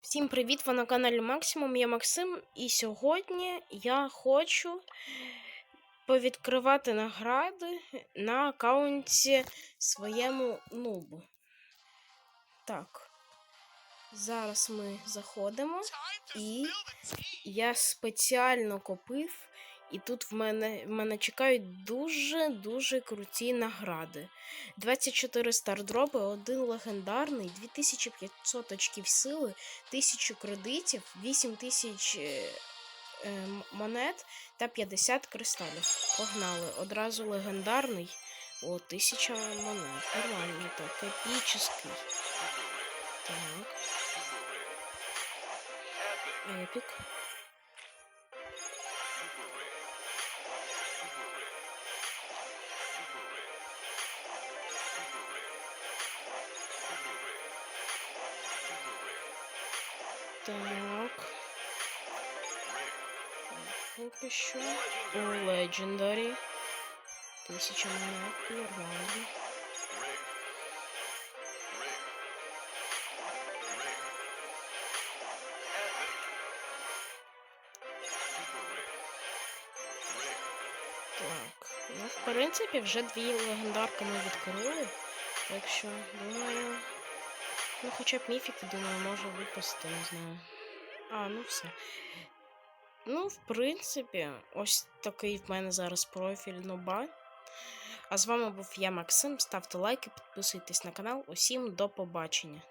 Всім привіт! Ви на каналі Максимум. Я Максим, і сьогодні я хочу повідкривати награди на аккаунті своєму нубу. Так. Зараз ми заходимо, і я спеціально купив, і тут в мене, в мене чекають дуже-дуже круті награди. 24 стардропи, один легендарний, 2500 очків сили, 1000 кредитів, 8000 е, е, монет та 50 кристалів. Погнали. Одразу легендарний. О, 1000 монет. Нормально так. Епічний. Так. Епік. Так. Поки що. Legendary. Тисяча монет. Нормально. Так. Ну, в принципі, вже дві легендарки ми відкрили. Так що, думаю. Ну, хоча б міфіки, думаю, можу випасти, не знаю. А, ну все. Ну, в принципі, ось такий в мене зараз профіль Нуба. А з вами був я, Максим. Ставте лайки, підписуйтесь на канал. Усім до побачення.